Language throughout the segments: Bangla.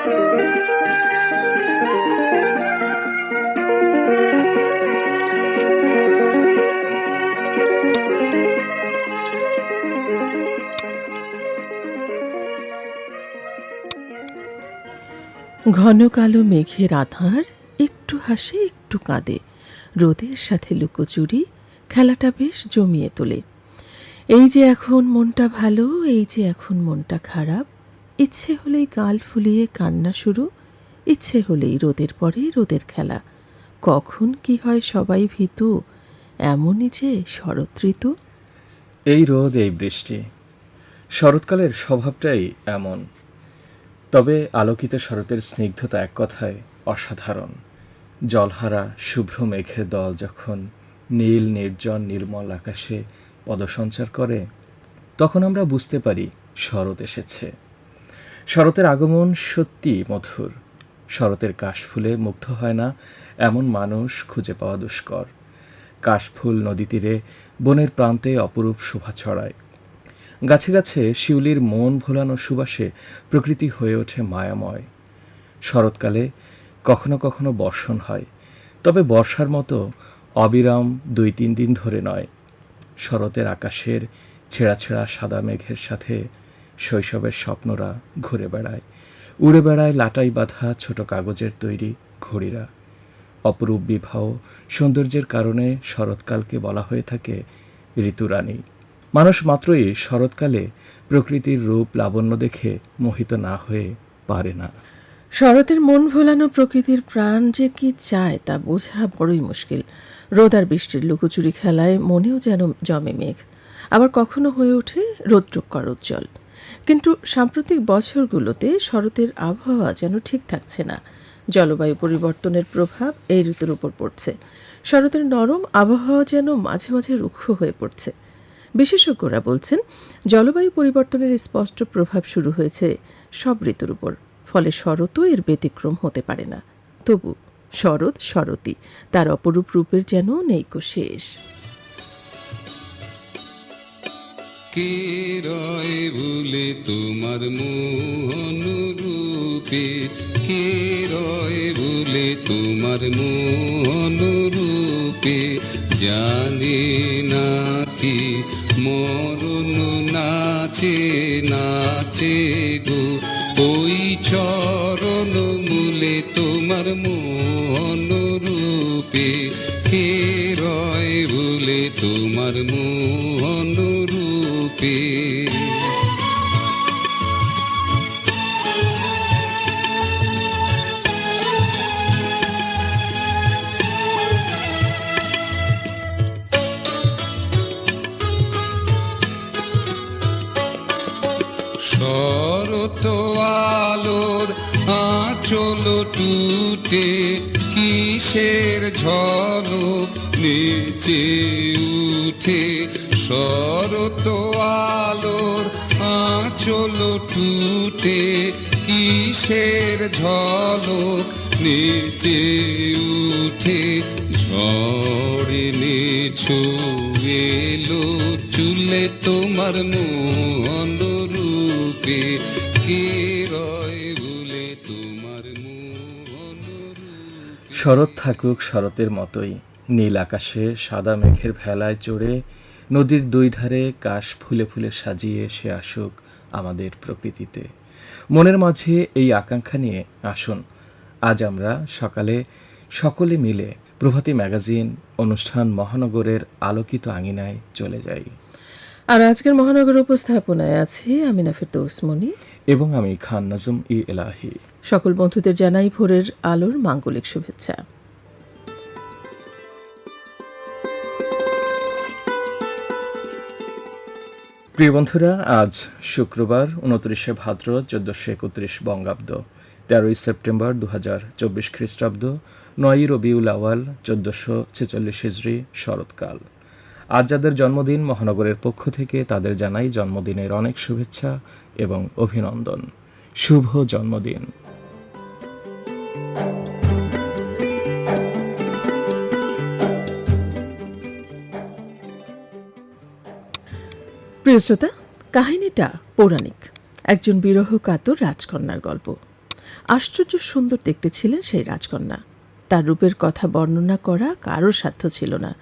ঘন কালো মেঘের আধার একটু হাসে, একটু কাঁদে। রোদের সাথে লুকোচুরি, খেলাটা বেশ জমিয়ে তোলে। এই যে এখন মনটা ভালো, এই যে এখন মনটা খারাপ ইচ্ছে হলেই গাল ফুলিয়ে কান্না শুরু, ইচ্ছে হলেই রোদের পরে রোদের খেলা। কখন কি হয় সবাই ভীতু, এমনই যে শরৎ ঋতু। এই রোদ, এই বৃষ্টি, শরৎকালের স্বভাবটাই এমন। তবে আলোকিত শরতের স্নিগ্ধতা এক কথায় অসাধারণ। জলহারা, শুভ্র মেঘের দল যখন নীল, নির্জন, নির্মল আকাশে পদসঞ্চার করে, তখন আমরা বুঝতে পারি শরৎ এসেছে। শরতের আগমন সত্যি মধুর। শরতের কাশফুলে মুগ্ধ হয় না এমন মানুষ খুঁজে পাওয়া দুষ্কর। কাশফুল নদী তীরে বনের প্রান্তে অপরূপ শোভা ছড়ায়। গাছে গাছে শিউলির মন ভোলানো সুবাসে প্রকৃতি হয়ে ওঠে মায়াময়। শরৎকালে কখনো কখনো বর্ষণ হয়, তবে বর্ষার মতো অবিরাম দুই তিন দিন ধরে নয়। শরতের আকাশের ছেঁড়া ছেঁড়া সাদা মেঘের সাথে শৈশবের স্বপ্নরা ঘুরে বেড়ায়। উড়ে বেড়ায় লাটাই বাঁধা ছোট কাগজের তৈরি ঘড়িরা। অপরূপ বিবাহ সৌন্দর্যের কারণে শরৎকালকে বলা হয়ে থাকে ঋতুরানী মানুষ মাত্রই শরৎকালে প্রকৃতির রূপ লাবণ্য দেখে মোহিত না হয়ে পারে না। শরতের মন ভোলানো প্রকৃতির প্রাণ যে কি চায় তা বোঝা বড়ই মুশকিল। রোদ আর বৃষ্টির লুকোচুরি খেলায় মনেও যেন জমে মেঘ। আবার কখনো হয়ে ওঠে রৌদ্রকর উজ্জ্বল। কিন্তু সাম্প্রতিক বছরগুলোতে শরতের আবহাওয়া যেন ঠিক থাকছে না। জলবায়ু পরিবর্তনের প্রভাব এই ঋতুর উপর পড়ছে। শরতের নরম আবহাওয়া যেন মাঝে মাঝে রুক্ষ হয়ে পড়ছে। বিশেষজ্ঞরা বলছেন, জলবায়ু পরিবর্তনের স্পষ্ট প্রভাব শুরু হয়েছে সব ঋতুর উপর, ফলে শরতও এর ব্যতিক্রম হতে পারে না। তবু শরৎ শরতই, তার অপরূপ রূপের যেন নেইকো শেষ। কে রয় ভুলে তোমার মোহন রূপে কে রয় ভুলে তোমার মোহন রূপে জানে না কি মরণ নাচে নাচে গো। ওই চরণ রূপে শরত আলোর আঁচল টুটে কিসের ঝলক নেচে উঠে? আলোর আঁচল টুটে, কিসের ঝলক? নেচে উঠে, ঝড়ে নেছো এলো চুলে তোমার মোহন রূপে। কে রয় বলে তোমার রূপে? শরৎ থাকুক শরতের মতোই, নীল আকাশে সাদা মেঘের ভেলায় চড়ে, নদীর দুই ধারে কাশ ফুলে ফুলে সাজিয়ে সে আসুক আমাদের প্রকৃতিতে। মনের মাঝে এই আকাঙ্ক্ষা নিয়ে আসুন। আজ আমরা সকালে সকলে মিলে প্রভাতী ম্যাগাজিন অনুষ্ঠান মহানগরের আলোকিত আঙিনায় চলে যাই। আর আজকের মহানগর উপস্থাপনায় আছি আমিনা ফেরদৌসমণি এবং আমি খান নাজুম ই এলাহি। সকল বন্ধুদের জানাই ভোরের আলোর মাঙ্গলিক শুভেচ্ছা। প্রিয় বন্ধুরা, আজ শুক্রবার, উনত্রিশে ভাদ্র, চোদ্দশো একত্রিশ বঙ্গাব্দ। তেরোই সেপ্টেম্বর দু হাজার চব্বিশ খ্রিস্টাব্দ। নয়ই রবিউল আওয়াল চোদ্দশো ছেচল্লিশ হিজড়ি শরৎকাল। আজ যাদের জন্মদিন, মহানগরের পক্ষ থেকে তাদের জানাই জন্মদিনের অনেক শুভেচ্ছা এবং অভিনন্দন। শুভ জন্মদিন। প্রিয় শ্রোতা, কাহিনীটা পৌরাণিক। একজন বিরহ কাতর রাজকন্যার গল্প। আশ্চর্য সুন্দর দেখতে ছিলেন সেই রাজকন্যা। তার রূপের কথা বর্ণনা করা কারও সাধ্য ছিল না।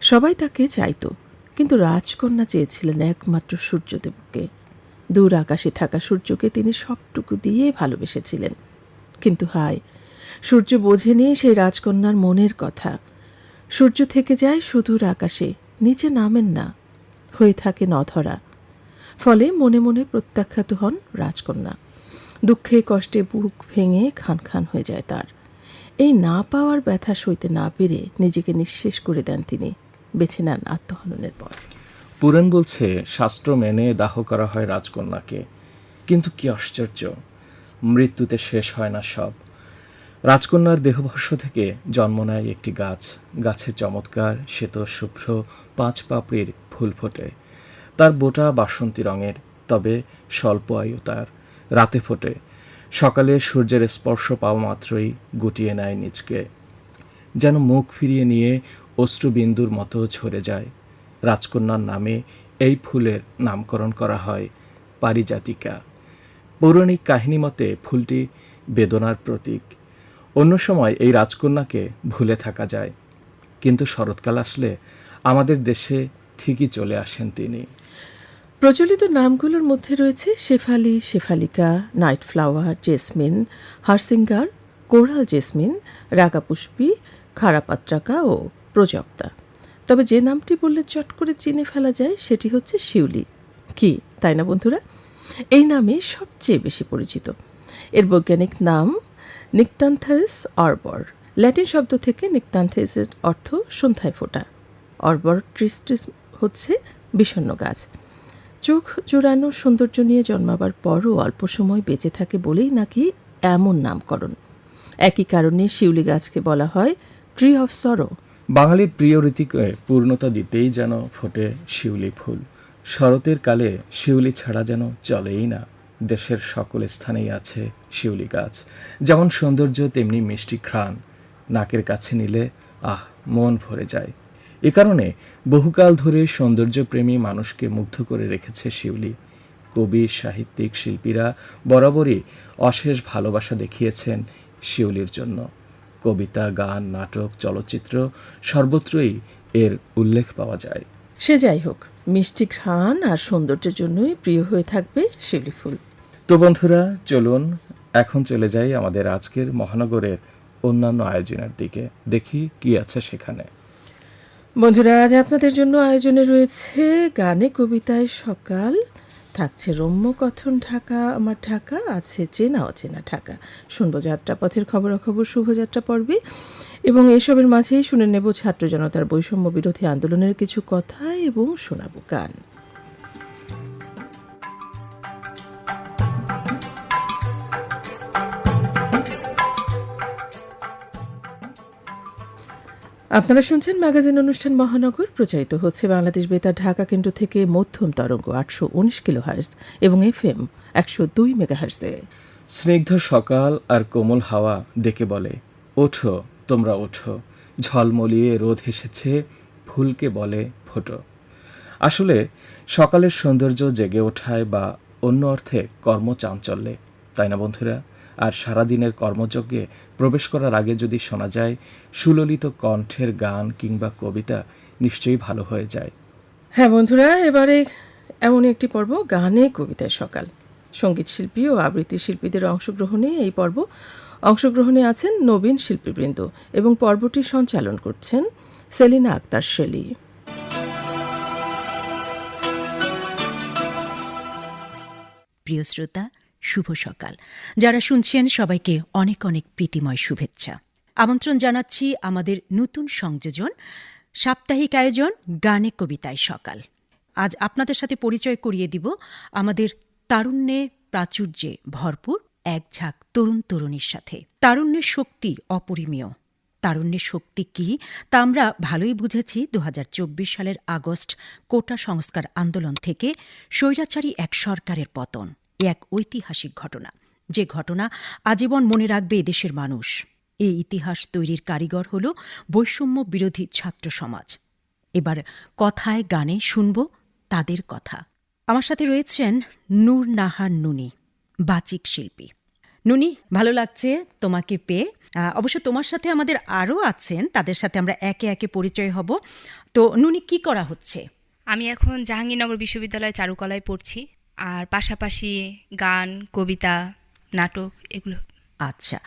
সবাই তাকে চাইত, কিন্তু রাজকন্যা চেয়েছিলেন একমাত্র সূর্যদেবকে। দূর আকাশে থাকা সূর্যকে তিনি সবটুকু দিয়ে ভালোবেসেছিলেন। কিন্তু হায়, সূর্য বোঝেনি সেই রাজকন্যার মনের কথা। সূর্য থেকে যায় সুদূর আকাশে, নিচে নামেন না। হয়ে থাকে নধরা। ফলে মনে মনে প্রত্যাখ্যাত হন রাজকন্যা। দুঃখে কষ্টে বুক ভেঙে খান খান হয়ে যায় তার। এই না পাওয়ার ব্যথা সইতে না পেরে নিজেকে নিঃশেষ করে দেন তিনি, বেছে নেন আত্মহননের পর। পুরাণ বলছে, শাস্ত্র মেনে দাহ করা হয় রাজকন্যাকে। কিন্তু কি আশ্চর্য, মৃত্যুতে শেষ হয় না সব। রাজকন্যার দেহবর্ষ থেকে জন্ম নেয় একটি গাছ। গাছে চমৎকার, শ্বেত, শুভ্র, পাঁচ পাপড়ির ফুল ফোটে। তার বোটা বাসন্তী রঙের, তবে স্বল্প আয়ু তার। রাতে ফোটে। সকালে সূর্যের স্পর্শ পাওয়া মাত্রই গুটিয়ে নেয় নিজকে। যেন মুখ ফিরিয়ে নিয়ে অশ্রুবিন্দুর মতো ঝরে যায়। রাজকন্যার নামে এই ফুলের নামকরণ করা হয় পারিজাতিকা। পৌরাণিক কাহিনী মতে ফুলটি বেদনার প্রতীক। অন্য সময় এই রাজকন্যাকে ভুলে থাকা যায়। কিন্তু শরৎকাল আসলে আমাদের দেশে ঠিকই চলে আসেন তিনি। প্রচলিত নামগুলোর মধ্যে রয়েছে শেফালি, শেফালিকা নাইট ফ্লাওয়ার জেসমিন, হারসিঙ্গার, কোরাল জেসমিন, রাগাপুষ্পী, খারাপাত্রাকা ও প্রজক্তা। তবে যে নামটি বললে চট করে চিনে ফেলা যায় সেটি হচ্ছে শিউলি। কি, তাই না বন্ধুরা? এই নামে সবচেয়ে বেশি পরিচিত। এর বৈজ্ঞানিক নাম নিকটান্থাস অর্বর ল্যাটিন শব্দ থেকে নিকটান্থেসের অর্থ সন্ধ্যায় ফোটা। অর্বর ট্রিস্টিস হচ্ছে বিষণ্ণ গাছ। চোখ জোড়ানো সৌন্দর্য নিয়ে জন্মাবার পরও অল্প সময় বেঁচে থাকে বলেই নাকি এমন নামকরণ। একই কারণে শিউলি গাছকে বলা হয় ট্রি অফ সরো। বাঙালির প্রিয় রীতিকে পূর্ণতা দিতেই যেন ফোটে শিউলি ফুল। শরতের কালে শিউলি ছাড়া যেন চলেই না। দেশের সকল স্থানেই আছে শিউলি গাছ। যেমন সৌন্দর্য, তেমনি মিষ্টি ঘ্রাণ। নাকের কাছে নিলে, আহ, মন ভরে যায়। এ কারণে বহুকাল ধরে সৌন্দর্যপ্রেমী মানুষকে মুগ্ধ করে রেখেছে শিউলি। কবি, সাহিত্যিক, শিল্পীরা বরাবরই অশেষ ভালোবাসা দেখিয়েছেন শিউলির জন্য। কবিতা, গান, নাটক, চলচ্চিত্র সর্বত্রই এর উল্লেখ পাওয়া যায়। সে যাই হোক, মিষ্টি ঘ্রাণ আর সৌন্দর্যের জন্যই প্রিয় হয়ে থাকবে শিউলি ফুল। তো বন্ধুরা, চলুন এখন চলে যাই আমাদের আজকের মহানগরের অন্যান্য আয়োজনের দিকে। দেখি কি আছে সেখানে। বন্ধুরা, আজ আপনাদের জন্য আয়োজনে রয়েছে গানে কবিতায় সকাল, থাকছে রম্য কথন ঢাকা, আমার ঢাকা, আছে চেনা অচেনা ঢাকা। শুনব যাত্রাপথের খবরাখবর, শুভযাত্রা পর্বে, এবং এসবের মাঝেই শুনে নেব ছাত্র জনতার বৈষম্য বিরোধী আন্দোলনের কিছু কথা এবং শোনাবো গান। আপনারা শুনছেন ম্যাগাজিন অনুষ্ঠান মহানগর, প্রচারিত হচ্ছে বাংলাদেশ বেতার ঢাকা কেন্দ্র থেকে মধ্যম তরঙ্গ আটশো উনিশ কিলো হার্স এবং এফ এম একশো দুই মেগা হার্সে স্নিগ্ধ সকাল আর কোমল হাওয়া ডেকে বলে, ওঠো, তোমরা ওঠো। ঝলমলিয়ে রোদ হেসেছে, ফুলকে বলে ফোটো। আসলে সকালের সৌন্দর্য জেগে ওঠায় বা অন্য অর্থে কর্মচাঞ্চল্যে, তাই না বন্ধুরা? আর সারাদিনের কর্মযজ্ঞে প্রবেশ করার আগে যদি শোনা যায় সুললিত কণ্ঠের গান কিংবা কবিতা নিশ্চয়ই ভালো হয়ে যায়। হ্যাঁ বন্ধুরা এবারে এমন একটি পর্ব গানে কবিতায় সকাল। সংগীত শিল্পী ও আবৃত্তি শিল্পীদের অংশগ্রহণে এই পর্ব। অংশগ্রহণে আছেন নবীন শিল্পীবৃন্দ এবং পর্বটি সঞ্চালন করছেন সেলিনা আক্তার শেলি। প্রিয় শ্রোতা শুভ সকাল। যারা শুনছেন, সবাইকে অনেক অনেক প্রীতিময় শুভেচ্ছা। আমন্ত্রণ জানাচ্ছি আমাদের নতুন সংযোজন, সাপ্তাহিক আয়োজন গানে কবিতায় সকাল। আজ আপনাদের সাথে পরিচয় করিয়ে দিব আমাদের তারুণ্যে প্রাচুর্যে ভরপুর এক ঝাঁক তরুণ তরুণীর সাথে। তারুণ্যের শক্তি অপরিমেয়। তারুণ্যের শক্তি কি? তা আমরা ভালোই বুঝেছি দু হাজার চব্বিশ সালের আগস্ট কোটা সংস্কার আন্দোলন থেকে স্বৈরাচারী এক সরকারের পতন। এ এক ঐতিহাসিক ঘটনা। যে ঘটনা আজীবন মনে রাখবে এদেশের মানুষ। এই ইতিহাস তৈরির কারিগর হল বৈষম্য বিরোধী ছাত্র সমাজ। এবার কথায় গানে শুনব তাদের কথা। আমার সাথে রয়েছেন নূর নাহার নুনি, বাচিক শিল্পী। নুনি, ভালো লাগছে তোমাকে পেয়ে। অবশ্য তোমার সাথে আমাদের আরও আছেন, তাদের সাথে আমরা একে একে পরিচয় হব। তো নুনি, কি করা হচ্ছে? আমি এখন জাহাঙ্গীরনগর বিশ্ববিদ্যালয়ে চারুকলায় পড়ছি। আর পাশাপাশি গান কবিতা নাটক এগুলো। আচ্ছা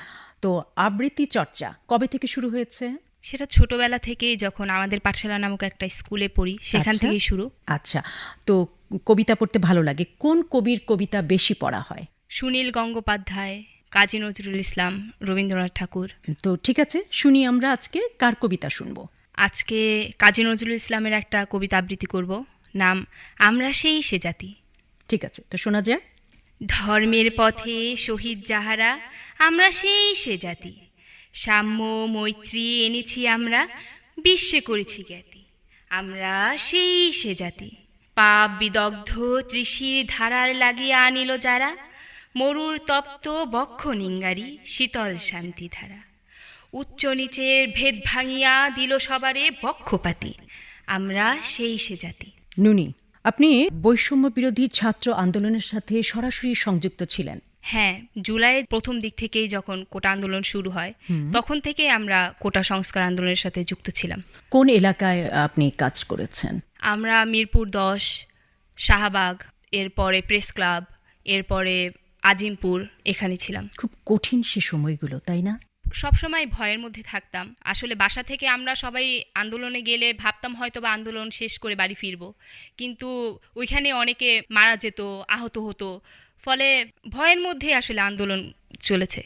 তো আবৃত্তি চর্চা কবে থেকে শুরু হয়েছে? সেটা ছোটবেলা থেকেই যখন আমাদের পাঠশালা নামক একটা স্কুলে পড়ি সেখান আচ্ছা। থেকেই শুরু। আচ্ছা তো কবিতা পড়তে ভালো লাগে। কোন কবির কবিতা বেশি পড়া হয়? সুনীল গঙ্গোপাধ্যায় কাজী নজরুল ইসলাম রবীন্দ্রনাথ ঠাকুর। তো ঠিক আছে শুনি আমরা আজকে কার কবিতা শুনব? আজকে কাজী নজরুল ইসলামের একটা কবিতা আবৃত্তি করব নাম আমরা সেই সে জাতি ঠিক আছে তো শোনা যাক। ধর্মের পথে শহীদ যাহারা আমরা সেই সে জাতি। সাম্য মৈত্রী এনেছি আমরা বিশ্বে করেছি জ্ঞাতি। আমরা সেই সে জাতি। পাপ বিদগ্ধ ত্রিশির ধারার লাগিয়া আনিল যারা মরুর তপ্ত বক্ষ নিঙ্গারি শীতল শান্তি ধারা উচ্চ নিচের ভেদ ভাঙিয়া দিল সবারে বক্ষপাতি। আমরা সেই সে জাতি। নুনি আপনি বৈষম্য বিরোধী ছাত্র আন্দোলনের সাথে সরাসরি সংযুক্ত ছিলেন। হ্যাঁ জুলাইয়ের প্রথম দিক থেকেই যখন কোটা আন্দোলন শুরু হয় তখন থেকে আমরা কোটা সংস্কার আন্দোলনের সাথে যুক্ত ছিলাম। কোন এলাকায় আপনি কাজ করেছেন? আমরা মিরপুর দশ শাহবাগ এরপরে প্রেস ক্লাব এরপরে আজিমপুর এখানে ছিলাম। খুব কঠিন সে সময়গুলো তাই না? সবসময় ভয়ের মধ্যে থাকতাম। আসলে বাসা থেকে আমরা সবাই আন্দোলনে গেলে ভাবতাম হয়তো বা আন্দোলন শেষ করে বাড়ি ফিরবো। কিন্তু ওইখানে অনেকে মারা যেত আহত হতো। ফলে ভয়ের মধ্যে আসলে আন্দোলন চলেছে।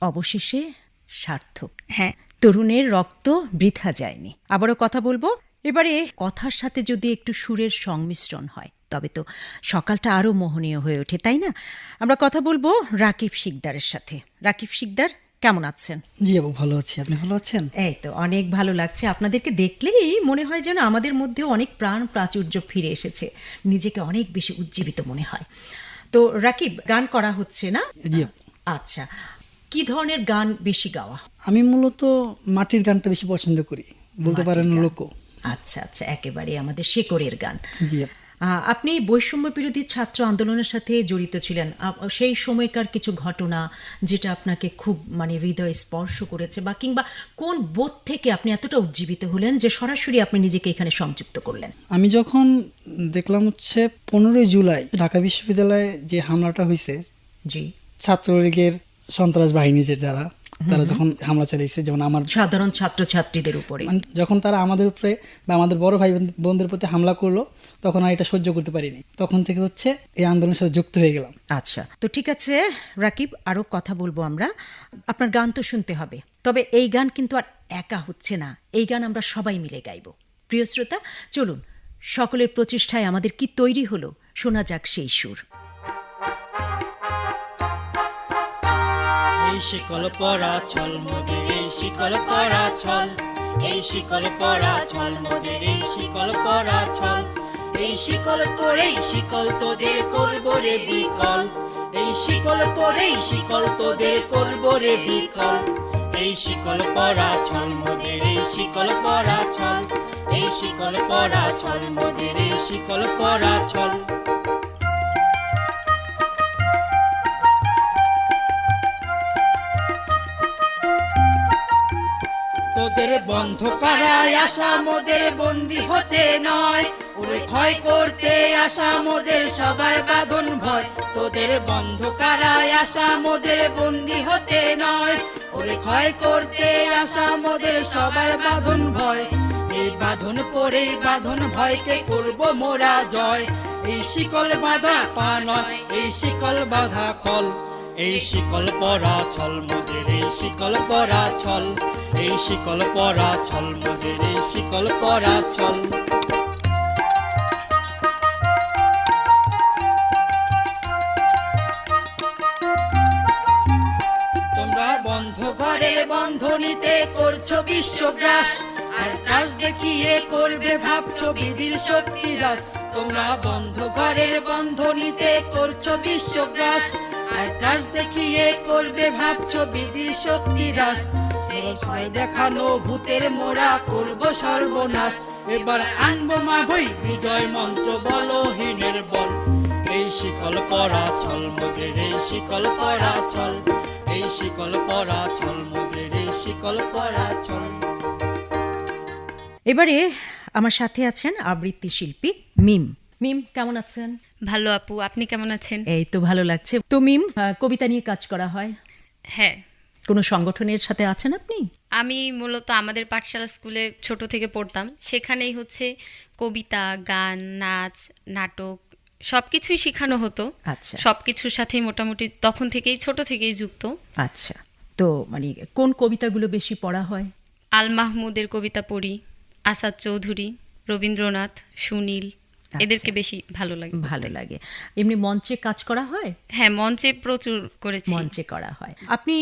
অবশেষে সার্থক। হ্যাঁ। তরুণের রক্ত বৃথা যায়নি। আবারও কথা বলব। এবারে কথার সাথে যদি একটু সুরের সংমিশ্রণ হয় তবে তো সকালটা আরও মোহনীয় হয়ে ওঠে তাই না? আমরা কথা বলব রাকিব শিকদারের সাথে। রাকিব শিকদার কেমন আছেন? জি আপু ভালো আছি। আপনি ভালো আছেন? এই তো অনেক ভালো লাগছে। আপনাদেরকে দেখলেই মনে হয় যেন আমাদের মধ্যে অনেক প্রাণ প্রাচুর্য ফিরে এসেছে। নিজেকে অনেক বেশি উজ্জীবিত মনে হয়। তো রাকিব গান করা হচ্ছে না? জি। আচ্ছা কি ধরনের গান বেশি গাওয়া? আমি মূলত মাটির গানটা বেশি পছন্দ করি। বলতে পারেন লোক। আচ্ছা আচ্ছা একেবারে আমাদের শেকরের গান। জি। আপনি বৈষম্য বিরোধী ছাত্র আন্দোলনের সাথে জড়িত ছিলেন। সেই সময়কার কিছু ঘটনা যেটা আপনাকে খুব মানে হৃদয় স্পর্শ করেছে বা কিংবা কোন বোধ থেকে আপনি এতটা উজ্জীবিত হলেন যে সরাসরি আপনি নিজেকে এখানে সংযুক্ত করলেন? আমি যখন দেখলাম হচ্ছে পনেরোই জুলাই ঢাকা বিশ্ববিদ্যালয়ে যে হামলাটা হয়েছে জি। ছাত্রলীগের সন্ত্রাস বাহিনী যে যারা তারা যখন হামলা চালিয়েছে যেমন আমার সাধারণ ছাত্রছাত্রীদের উপরে। মানে যখন তারা আমাদের উপরে বা আমাদের বড় ভাই বোনদের প্রতি হামলা করল তখন আর এটা সহ্য করতে পারিনি। তখন থেকে হচ্ছে এই আন্দোলনের সাথে যুক্ত হয়ে গেলাম। আচ্ছা তো ঠিক আছে রাকিব আরও কথা বলব আমরা। আপনার গান তো শুনতে হবে তবে এই গান কিন্তু আর একা হচ্ছে না। এই গান আমরা সবাই মিলে গাইব। প্রিয় শ্রোতা চলুন সকলের প্রচেষ্টায় আমাদের কি তৈরি হলো শোনা যাক সেই সুর। শিকল পরা ছল মোদের এই শিকল পরা ছল এই শিকল পরা ছল মোদের এই শিকল পরা ছল এই শিকল পরেই শিকল তোদের করব রে বিকল এই শিকল পরেই শিকল তোদের করব রে বিকল এই শিকল পরা ছল মোদের এই শিকল পরা ছল এই শিকল পরা ছল মোদের এই শিকল পরা ছল তোদের বন্ধ করায় আসা মোদের বন্দি হতে নয়। ওরে ক্ষয় করতে আসা মোদের সবার বাঁধন ভয়। তোদের বন্ধ কারায় আসা মোদের বন্দি হতে নয়। ওরে ক্ষয় করতে আসা মোদের সবার বাঁধন ভয়। এই বাঁধন পরে বাঁধন ভয়কে করব মোরা জয়। এই শিকল বাঁধা পা নয়, এই শিকল বাঁধা কল। এই শিকল পরা ছল, মোদের এই শিকল পরা ছল, এই শিকল পরা ছল, মোদের এই শিকল পরা ছল। তোমরা বন্ধ ঘরের বন্ধনীতে করছ বিশ্বগ্রাস, আর ত্রাস দেখিয়ে করবে ভাবছ বিধির শক্তি হ্রাস তোমরা বন্ধ ঘরের বন্ধনীতে করছ বিশ্বগ্রাস আর ত্রাস দেখিয়ে করবে বিধির ভয় দেখানো ভূতের করব সর্বনাশ। এবার আনব মা বিজয় মন্ত্র বল এই শিকল পরা ছল, মোদের এই শিকল পরা ছল। এই শিকল পরা ছল, মোদের এই শিকল পরা ছল। এবারে আমার সাথে আছেন আবৃত্তি শিল্পী মিম। মিম কেমন আছেন? ভালো আপু আপনি কেমন আছেন? এই তো ভালো লাগছে। তো মিম কবিতা নিয়ে কাজ করা হয়। হ্যাঁ। কোনো সংগঠনের সাথে আছেন আপনি? আমি মূলত আমাদের পাঠশালা স্কুলে ছোট থেকে পড়তাম। সেখানেই হচ্ছে কবিতা গান নাচ নাটক সব কিছুই শেখানো হতো। আচ্ছা। সব কিছুর সাথেই মোটামুটি তখন থেকেই ছোট থেকেই যুক্ত। আচ্ছা। তো মানে কোন কবিতাগুলো বেশি পড়া হয়? আল মাহমুদের কবিতা পড়ি আসাদ চৌধুরী রবীন্দ্রনাথ সুনীল এদেরকে বেশি ভালো লাগে ভালো লাগে। এমনি মঞ্চে কাজ করা হয়? হ্যাঁ মঞ্চে প্রচুর করেছি। মঞ্চে করা হয়। আপনি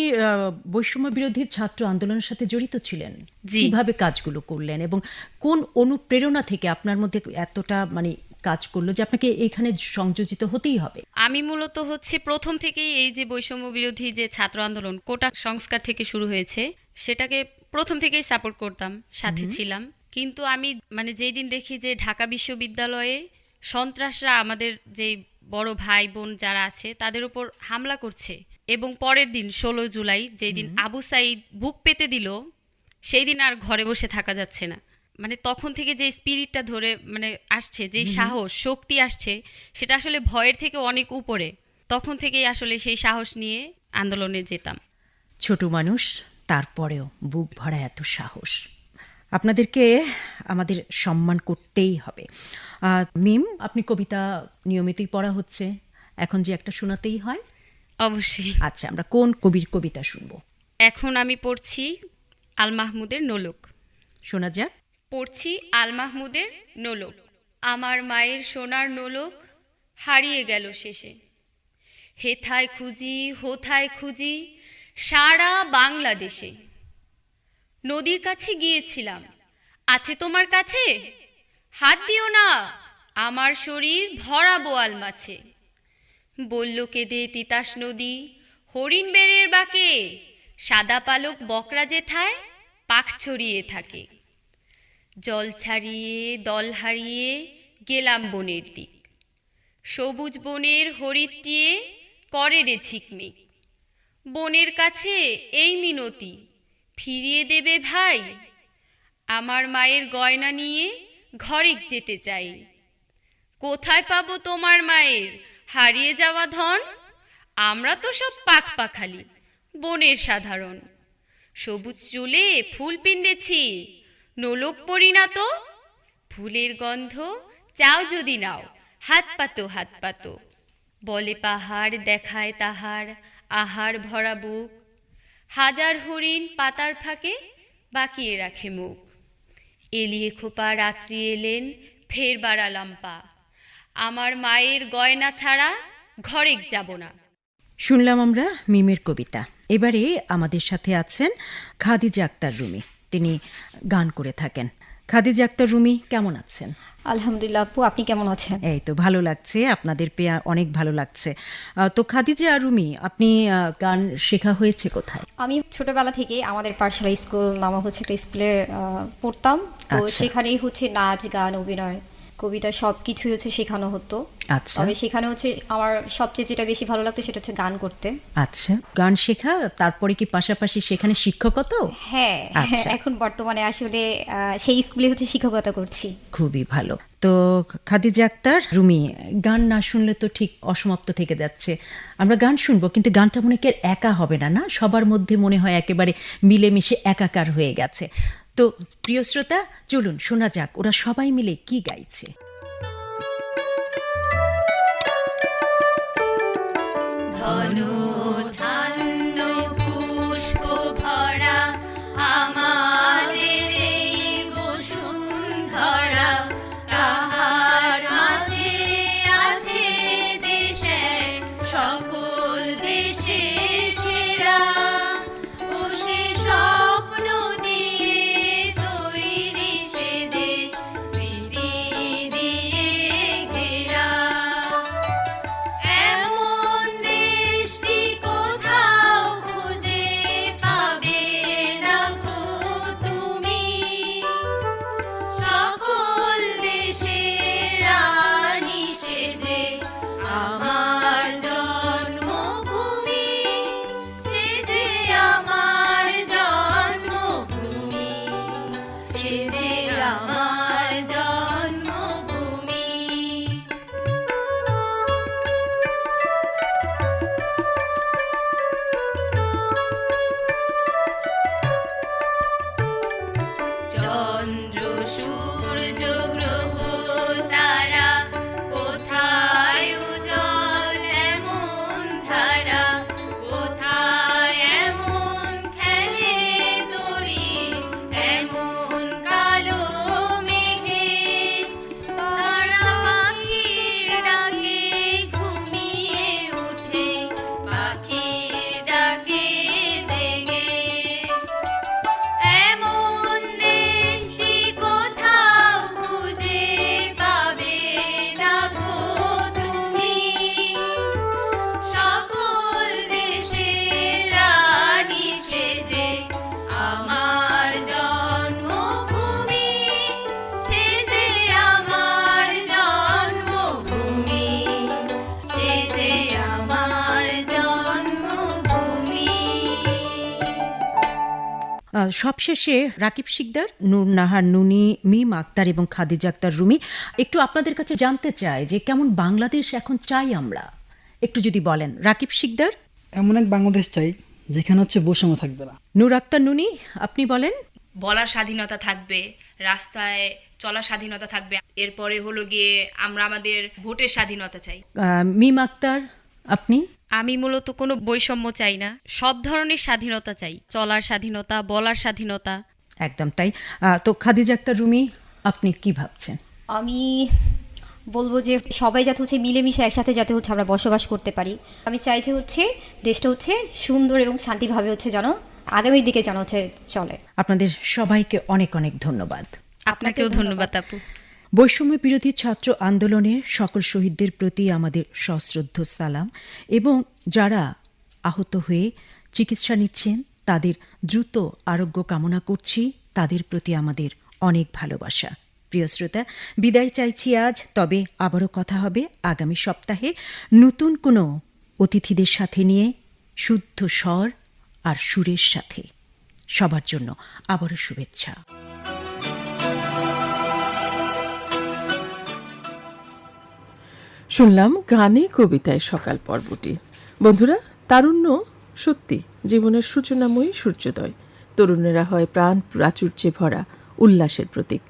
বৈষম্য বিরোধী ছাত্র আন্দোলনের সাথে জড়িত ছিলেন। কীভাবে কাজগুলো করলেন এবং কোন অনুপ্রেরণা থেকে আপনার মধ্যে এতটা মানে কাজ করল যে আপনাকে এখানে সংযোজিত হতেই হবে? আমি মূলত হচ্ছে প্রথম থেকেই এই যে বৈষম্য বিরোধী যে ছাত্র আন্দোলন কোটা সংস্কার থেকে শুরু হয়েছে সেটাকে প্রথম থেকেই সাপোর্ট করতাম সাথে ছিলাম। কিন্তু আমি মানে যেই দিন দেখি যে ঢাকা বিশ্ববিদ্যালয়ে সন্ত্রাসরা আমাদের যে বড় ভাই বোন যারা আছে তাদের উপর হামলা করছে এবং পরের দিন ষোলো জুলাই যেই দিন আবু সাইদ বুক পেতে দিল সেই দিন আর ঘরে বসে থাকা যাচ্ছে না। মানে তখন থেকে যে স্পিরিটটা ধরে মানে আসছে যে সাহস শক্তি আসছে সেটা আসলে ভয়ের থেকে অনেক উপরে। তখন থেকেই আসলে সেই সাহস নিয়ে আন্দোলনে যেতাম। ছোট মানুষ তারপরেও বুক ভরা এত সাহস। আপনাদেরকে আমাদের সম্মান করতেই হবে। মিম আপনি কবিতা নিয়মিতই পড়া হচ্ছে। এখন যে একটা শোনাতেই হয়। অবশ্যই। আচ্ছা আমরা কোন কবির কবিতা শুনব? এখন আমি পড়ছি আল মাহমুদের নোলক। শোনা যাক। পড়ছি আল মাহমুদের নোলক। আমার মায়ের সোনার নোলক হারিয়ে গেল শেষে। হেথায় খুঁজি হোথায় খুঁজি সারা বাংলাদেশে। নদীর কাছে গিয়েছিলাম। আছে তোমার কাছে? হাত দিও না, আমার শরীর ভরা বোয়াল মাছে। বলল, কেঁদে তিতাস নদী, হরিণ বেড়ের বাকে, সাদা পালক বকরা যেথায় পাখ ছড়িয়ে থাকে। জল ছাড়িয়ে, দল হারিয়ে গেলাম বনের দিক। সবুজ বনের হরিটিয়ে করে রে ঝিকমিক। বনের কাছে এই মিনতি ফিরিয়ে দেবে ভাই। আমার মায়ের গয়না নিয়ে ঘরে যেতে চাই। কোথায় পাবো তোমার মায়ের? হারিয়ে যাওয়া ধন? আমরা তো সব পাক পাখালি বনের সাধারণ। সবুজ চুলে ফুল পিন্দেছি, নোলক পড়ি না তো? ফুলের গন্ধ চাও যদি নাও, হাত পাতো হাত পাতো। বলে পাহাড় দেখায় তাহার, আহার ভরা বুক। হাজার হরিণ পাতার ফাঁকে বাকিয়ে রাখে মুখ। এলিয়ে খোপা রাত্রি এলেন, ফের বাড়ালাম পা। আমার মায়ের গয়না ছাড়া ঘরে যাব না। শুনলাম আমরা মিমের কবিতা। এবারে আমাদের সাথে আছেন খাদিজা আক্তার রুমি। তিনি গান করে থাকেন। খাদিজা আক্তার রুমি কেমন আছেন? আলহামদুলিল্লাহ আপু আপনি কেমন আছেন? এই তো ভালো লাগছে আপনাদের পেয়ে অনেক ভালো লাগছে। তো খাদিজা রুমি আপনি গান শেখা হয়েছে কোথায়? আমি ছোটবেলা থেকে আমাদের পাঠশালা স্কুল নামক হচ্ছে একটা স্কুলে পড়তাম। তো আচ্ছা। সেখানেই হচ্ছে নাচ গান অভিনয় কবিতা সব কিছুই হচ্ছে শেখানো হতো। আচ্ছা। তবে সেখানে হচ্ছে আমার সবচেয়ে যেটা বেশি ভালো লাগতো সেটা হচ্ছে গান করতে। আচ্ছা। গান শেখা তারপরে কি পাশাপাশি সেখানে শিক্ষকতাও হ্যাঁ আচ্ছা। এখন বর্তমানে আসলে সেই স্কুলে হচ্ছে শিক্ষকতা করছি। খুবই ভালো। তো খাদিজা আক্তার রুমি গান না শুনলে তো ঠিক অসমাপ্ত থেকে যাচ্ছে। আমরা গান শুনব কিন্তু গানটা মনে একা হবে না না? সবার মধ্যে মনে হয় একেবারে মিলেমিশে একাকার হয়ে গেছে। তো প্রিয় শ্রোতা চলুন শোনা যাক ওরা সবাই মিলে কি গাইছে। ঘন সবশেষে রাকিব শিকদার নূর নাহার নুনি মিম আক্তার এবং খাদিজ আক্তার রুমি একটু আপনাদের কাছে জানতে চাই যে কেমন বাংলাদেশ এখন চাই আমরা? একটু যদি বলেন রাকিব শিকদার? এমন এক বাংলাদেশ চাই যেখানে হচ্ছে বৈষম্য থাকবে না। নূর আক্তার নুনি আপনি বলেন? বলার স্বাধীনতা থাকবে রাস্তায় চলার স্বাধীনতা থাকবে। এরপরে হলো গিয়ে আমরা আমাদের ভোটের স্বাধীনতা চাই। মিম আক্তার আপনি? আমি মূলত কোনো বৈষম্য চাই না। সব ধরনের স্বাধীনতা চাই। চলার স্বাধীনতা বলার স্বাধীনতা। একদম তাই তো খাদিজা আক্তার রুমি আপনি কি ভাবছেন? আমি বলব যে সবাই যাতে হচ্ছে মিলেমিশে একসাথে যাতে হচ্ছে আমরা বসবাস করতে পারি। আমি চাই যে হচ্ছে দেশটা হচ্ছে সুন্দর এবং শান্তিভাবে হচ্ছে যেন আগামীর দিকে যেন হচ্ছে চলে। আপনাদের সবাইকে অনেক অনেক ধন্যবাদ। আপনাকেও ধন্যবাদ আপু। বৈষম্য বিরোধী ছাত্র আন্দোলনের সকল শহীদদের প্রতি আমাদের সশ্রদ্ধ সালাম এবং যারা আহত হয়ে চিকিৎসা নিচ্ছেন, তাদের দ্রুত আরোগ্য কামনা করছি। তাদের প্রতি আমাদের অনেক ভালোবাসা। প্রিয় শ্রোতা, বিদায় চাইছি আজ, তবে আবারও কথা হবে আগামী সপ্তাহে নতুন কোনো অতিথিদের সাথে নিয়ে, শুদ্ধ স্বর আর সুরের সাথে। সবার জন্য আবারও শুভেচ্ছা। শুনলাম গানে কবিতায় সকাল পর্বটি। বন্ধুরা, তারুণ্য সত্যি, জীবনের সূচনাময়ী সূর্যোদয়। তরুণেরা হয় প্রাণ প্রাচুর্যে ভরা উল্লাসের প্রতীক।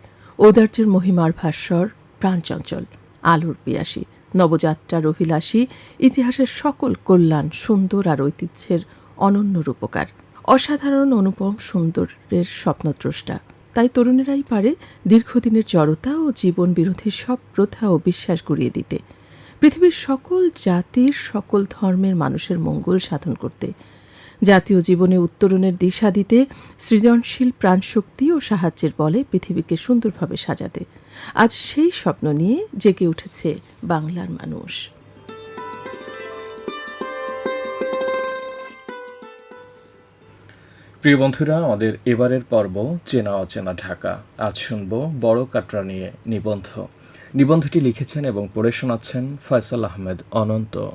ঔদার্যের মহিমার ভাস্বর প্রাণচঞ্চল আলোর পিয়াসী, নবযাত্রার অভিলাষী, ইতিহাসের সকল কল্যাণ সুন্দর আর ঐতিহ্যের অনন্য রূপকার। অসাধারণ অনুপম সুন্দরের স্বপ্নদ্রষ্টা। তাই তরুণেরাই পারে দীর্ঘদিনের জড়তা ও জীবন বিরোধী সব প্রথা ও বিশ্বাস গুড়িয়ে দিতে। পৃথিবীর সকল জাতির সকল ধর্মের মানুষের মঙ্গল সাধন করতে, জাতীয় জীবনে উত্তরণের দিশা দিতে, সৃজনশীল প্রাণশক্তি ও সাহায্যের বলে পৃথিবীকে সুন্দরভাবে সাজাতে। আজ সেই স্বপ্ন নিয়ে জেগে উঠেছে বাংলার মানুষ। প্রিয় বন্ধুরা, আমাদের এবারের পর্ব চেনা অচেনা ঢাকা। আজ শুনব বড় কাটরা নিয়ে নিবন্ধ। নিবন্ধটি লিখেছেন এবং পড়ে শোনাচ্ছেন ফয়সাল আহমেদ অনন্ত।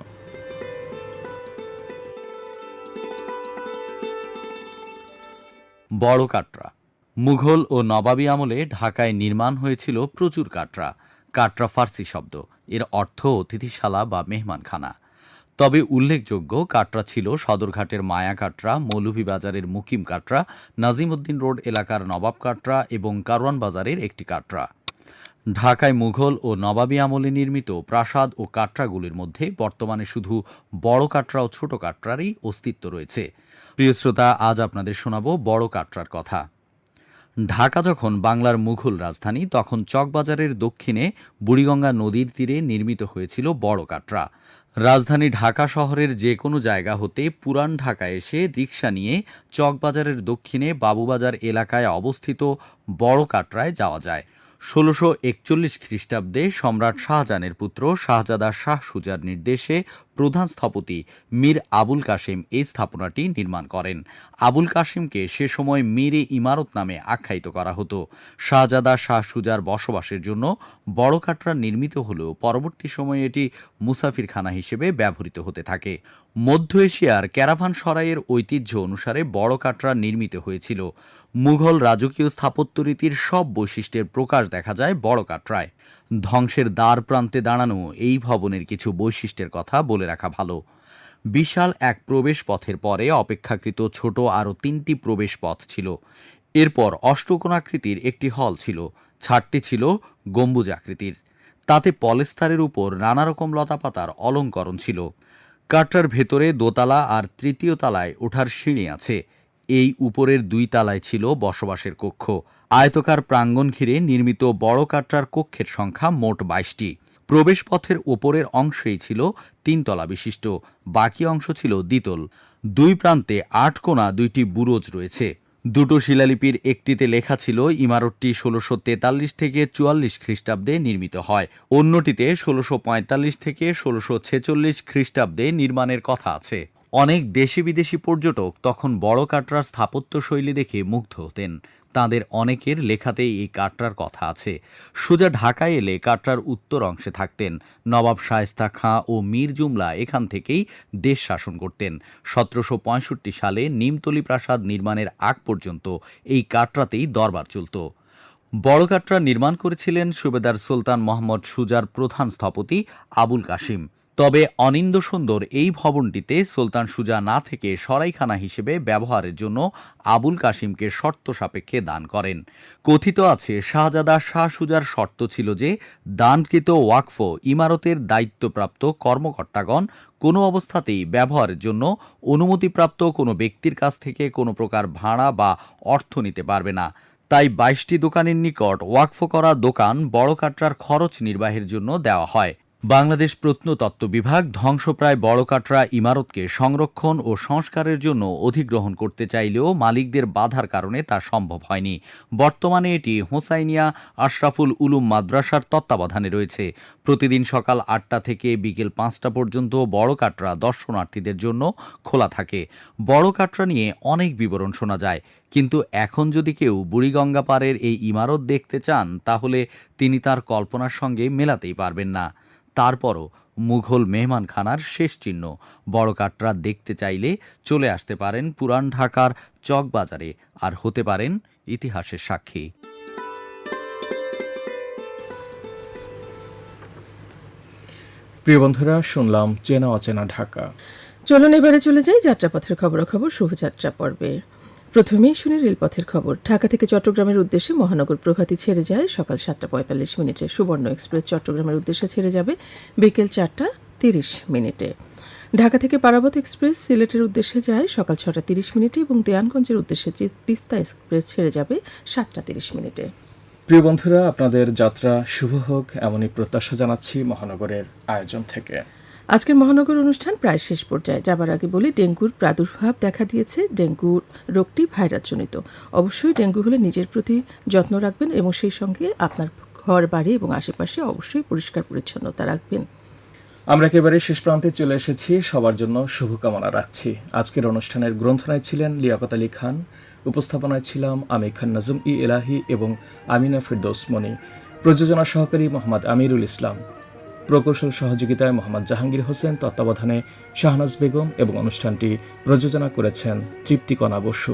বড় কাটরা। মুঘল ও নবাবী আমলে ঢাকায় নির্মাণ হয়েছিল প্রচুর কাটরা। কাটরা ফার্সি শব্দ। এর অর্থ অতিথিশালা বা মেহমানখানা। তবে উল্লেখযোগ্য কাটরা ছিল সদরঘাটের মায়া কাটরা, মৌলভীবাজারের মুকিম কাটরা নাজিমউদ্দিন রোড এলাকার নবাব কাটরা এবং কারওয়ান বাজারের একটি কাটরা। ঢাকায় মুঘল ও নবাবী আমলে নির্মিত প্রাসাদ ও কাটরাগুলির মধ্যে বর্তমানে শুধু বড় কাটরা ও ছোট কাটরারই অস্তিত্ব রয়েছে। প্রিয় শ্রোতা, আজ আপনাদের শোনাব বড় কাটরার কথা। ঢাকা যখন বাংলার মুঘল রাজধানী, তখন চকবাজারের দক্ষিণে বুড়িগঙ্গা নদীর তীরে নির্মিত হয়েছিল বড় কাটরা। রাজধানী ঢাকা শহরের যে কোনো জায়গা হতে পুরান ঢাকা এসে রিক্সা নিয়ে চকবাজারের দক্ষিণে বাবুবাজার এলাকায় অবস্থিত বড় কাটরায় যাওয়া যায়। ষোলোশো একচল্লিশ খ্রিস্টাব্দে সম্রাট শাহজাহানের পুত্র শাহজাদা শাহ সুজার নির্দেশে প্রধান স্থপতি মীর আবুল কাশিম এই স্থাপনাটি নির্মাণ করেন। আবুল কাশিমকে সে সময় মীরে ইমারত নামে আখ্যায়িত করা হতো। শাহজাদা শাহ সুজার বসবাসের জন্য বড় কাটরা নির্মিত হলেও পরবর্তী সময়ে এটি মুসাফিরখানা হিসেবে ব্যবহৃত হতে থাকে। মধ্য এশিয়ার ক্যারাভান সরাইয়ের ঐতিহ্য অনুসারে বড় কাটরা নির্মিত হয়েছিল। মুঘল রাজকীয় স্থাপত্য রীতির সব বৈশিষ্ট্যের প্রকাশ দেখা যায় বড় কাটরায় ধ্বংসের দ্বার প্রান্তে দাঁড়ানো এই ভবনের কিছু বৈশিষ্ট্যের কথা বলে রাখা ভালো। বিশাল এক প্রবেশ পথের পরে অপেক্ষাকৃত ছোট আরও তিনটি প্রবেশ পথ ছিল। এরপর অষ্টকোণাকৃতির একটি হল ছিল, ছাদটি ছিল গম্বুজ আকৃতির। তাতে পলেস্তারের উপর নানা রকম লতাপাতার অলঙ্করণ ছিল। কাটরার ভেতরে দোতলা আর তৃতীয় তালায় ওঠার সিঁড়ি আছে। এই উপরের দুই তালায় ছিল বসবাসের কক্ষ। আয়তকার প্রাঙ্গণ ঘিরে নির্মিত বড় কাটরার কক্ষের সংখ্যা মোট বাইশটি। প্রবেশপথের ওপরের অংশেই ছিল তিনতলা বিশিষ্ট, বাকি অংশ ছিল দ্বিতল। দুই প্রান্তে আট কোণা দুইটি বুরুজ রয়েছে। দুটো শিলালিপির একটিতে লেখা ছিল, ইমারতটি ষোলোশো তেতাল্লিশ থেকে চুয়াল্লিশ খ্রিস্টাব্দে নির্মিত হয়। অন্যটিতে, ষোলোশো পঁয়তাল্লিশ থেকে ষোলোশো ছেচল্লিশ খ্রিস্টাব্দে নির্মাণের কথা আছে। অনেক দেশি বিদেশি পর্যটক তখন বড় কাটরার স্থাপত্য শৈলী দেখে মুগ্ধ হতেন। তাদের অনেকের লেখাতেই এই কাটরার কথা আছে। সোজা ঢাকায় এলে কাটরার উত্তর অংশে থাকতেন। নবাব শায়েস্তা খাঁ ও মীর জুমলা এখান থেকেই দেশ শাসন করতেন। সতেরোশো পঁয়ষট্টি সালে নিমতলি প্রাসাদ নির্মাণের আগ পর্যন্ত এই কাটরাতেই দরবার চলত। বড় কাটরা নির্মাণ করেছিলেন সুবেদার সুলতান মোহাম্মদ সুজার প্রধান স্থপতি আবুল কাশিম। তবে অনিন্দ সুন্দর এই ভবনটিতে সুলতান সুজা না থেকে সরাইখানা হিসেবে ব্যবহারের জন্য আবুল কাশিমকে শর্ত সাপেক্ষে দান করেন। কথিত আছে, শাহজাদা শাহ সুজার শর্ত ছিল যে, দানকৃত ওয়াকফ ইমারতের দায়িত্বপ্রাপ্ত কর্মকর্তাগণ কোনো অবস্থাতেই ব্যবহারের জন্য অনুমতিপ্রাপ্ত কোনো ব্যক্তির কাছ থেকে কোনো প্রকার ভাড়া বা অর্থ নিতে পারবে না। তাই বাইশটি দোকানের নিকট ওয়াকফ করা দোকান বড় কাটরার খরচ নির্বাহের জন্য দেওয়া হয়। বাংলাদেশ প্রত্নতত্ত্ব বিভাগ ধ্বংসপ্রায় বড় কাটরা ইমারতকে সংরক্ষণ ও সংস্কারের জন্য অধিগ্রহণ করতে চাইলেও মালিকদের বাধার কারণে তা সম্ভব হয়নি। বর্তমানে এটি হোসাইনিয়া আশরাফুল উলুম মাদ্রাসার তত্ত্বাবধানে রয়েছে। প্রতিদিন সকাল আটটা থেকে বিকেল পাঁচটা পর্যন্ত বড় কাটরা দর্শনার্থীদের জন্য খোলা থাকে। বড় কাটরা নিয়ে অনেক বিবরণ শোনা যায়। কিন্তু এখন যদি কেউ বুড়িগঙ্গা পাড়ের এই ইমারত দেখতে চান, তাহলে তিনি তার কল্পনার সঙ্গে মেলাতেই পারবেন না। তারপরও মুঘল মেহমানখানার শেষ চিহ্ন। বড় কাটরা দেখতে চাইলে চলে আসতে পারেন পুরান ঢাকার চকবাজারে আর হতে পারেন ইতিহাসের সাক্ষী। প্রিয় বন্ধুরা শুনলাম চেনা অচেনা ঢাকা। চলুন এবারে চলে যাই যাত্রাপথের খবরাখবর শুভযাত্রা পর্বে। প্রথমেই শুনি রেলপথের খবর। ঢাকা থেকে চট্টগ্রামের উদ্দেশ্যে মহানগর প্রভাতী ছেড়ে যায় সকাল সাতটা পঁয়তাল্লিশ মিনিটে। সুবর্ণ এক্সপ্রেস চট্টগ্রামের উদ্দেশ্যে ছেড়ে যাবে বিকেল চারটা তিরিশ মিনিটে। ঢাকা থেকে পারাবত এক্সপ্রেস সিলেটের উদ্দেশ্যে যায় সকাল ছটা তিরিশ মিনিটে এবং দেয়ানগঞ্জের উদ্দেশ্যে তিস্তা এক্সপ্রেস ছেড়ে যাবে সাতটা তিরিশ মিনিটে। প্রিয় বন্ধুরা, আপনাদের যাত্রা শুভ হোক, এমনই প্রত্যাশা জানাচ্ছি মহানগরের আয়োজন থেকে। আজকের মহানগর অনুষ্ঠান প্রায় শেষ পর্যায়ে। যাবার আগে বলি, ডেঙ্গুর প্রাদুর্ভাব দেখা দিয়েছে। ডেঙ্গু রোগটি ভাইরাসজনিত। অবশ্যই ডেঙ্গু হলে নিজের প্রতি যত্ন রাখবেন এবং সেই সঙ্গে আপনার ঘর, বাড়ি এবং আশেপাশে অবশ্যই পরিষ্কার পরিচ্ছন্নতা রাখবেন। আমরা একেবারে শেষ প্রান্তে চলে এসেছি। সবার জন্য শুভকামনা রাখছি। আজকের অনুষ্ঠানের গ্রন্থনায় ছিলেন লিয়াকত আলী খান, উপস্থাপনায় ছিলাম আমি খান নাজম ই এলাহি এবং আমিনা ফিরদৌস মনি। প্রযোজনা সহকারী মোহাম্মদ আমিরুল ইসলাম। প্রকৌশল সহযোগিতায় মোহাম্মদ জাহাঙ্গীর হোসেন তত্ত্বাবধানে শাহনাজ বেগম এবং অনুষ্ঠানটি প্রযোজনা করেছেন তৃপ্তিকণা বসু।